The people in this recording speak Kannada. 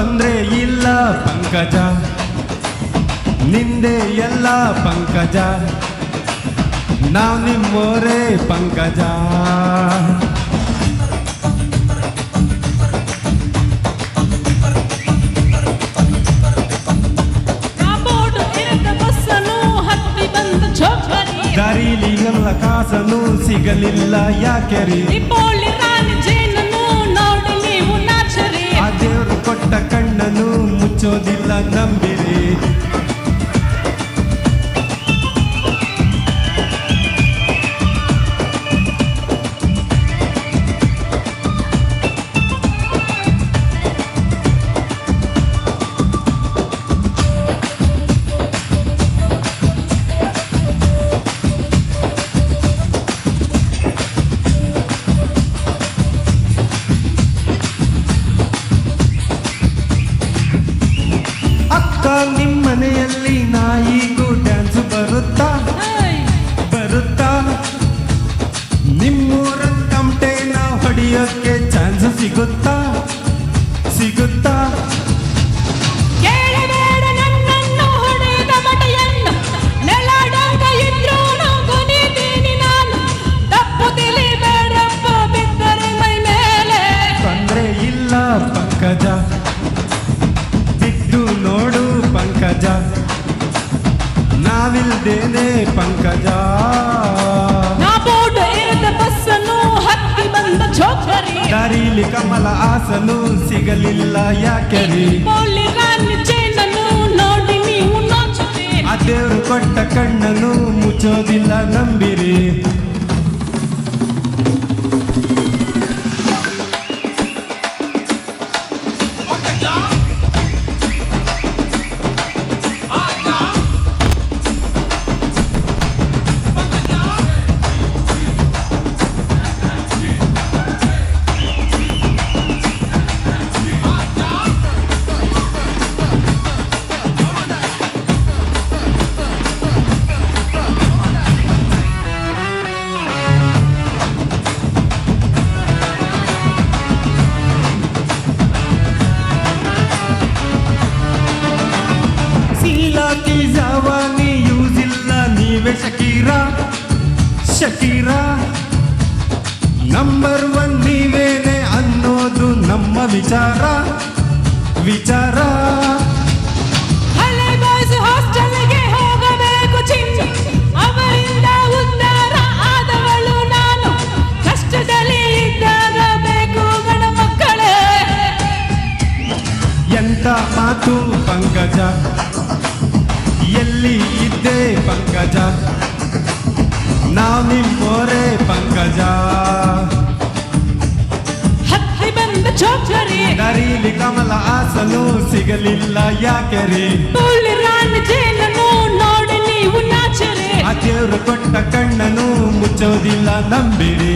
ತೊಂದ್ರೆ ಇಲ್ಲ ಪಂಕಜ. ನಿಂದೆ ಎಲ್ಲ ಪಂಕಜ. ನಾವು ನಿಮ್ಮೋರೇ ಪಂಕಜ. ದಾರಿಲಿ ಎಲ್ಲ ಕಾಸನು ಸಿಗಲಿಲ್ಲ ಯಾಕೆರಿ ಕಣ್ಣನು ಮುಚ್ಚೋದಿಲ್ಲ ನಂಬಿರಿ ನಾವಿಲ್ದೇನೆ ಪಂಕಜ. ನಾ ಬೋರ್ಡ್ ಇರದ ಬಸ್ಸನ್ನು ಹತ್ತಿ ಬಂದ ಚೋಕರಿ ದಾರಿಲಿ ಕಮಲ ಆಸನು ಸಿಗಲಿಲ್ಲ ಯಾಕೆರಿ ಪೋಲಿ ರಾಣಿ ನೋಡಿ ನೀವು ಆ ದೇವರು ಕೊಟ್ಟ ಕಣ್ಣನು ಮುಚ್ಚೋದಿಲ್ಲ ನಂಬಿರಿ. ಸೀಲಾಕಿ ಶಕೀರಾ ಶಕೀರಾ ನಂಬರ್ ಒನ್ ನೀವೇನೆ ಅನ್ನೋದು ನಮ್ಮ ವಿಚಾರ ವಿಚಾರ. ಎಂತ ಮಾತು ಪಂಕಜ. ಎಲ್ಲಿ ಇದ್ದೆ ಪಂಕಜ. ನಾವು ನಿಮ್ಮೋರೇ ಪಂಕಜ. ಹತ್ತಿ ಬಂದ ದರೀಲಿ ಕಮಲ ಆಸನು ಸಿಗಲಿಲ್ಲ ಯಾಕೆರಿ ನೋಡಿ ನೀವು ನಾಚರಿ ಆ ದೇವ್ರು ಕೊಟ್ಟ ಕಣ್ಣನು ಮುಚ್ಚೋದಿಲ್ಲ ನಂಬಿರಿ.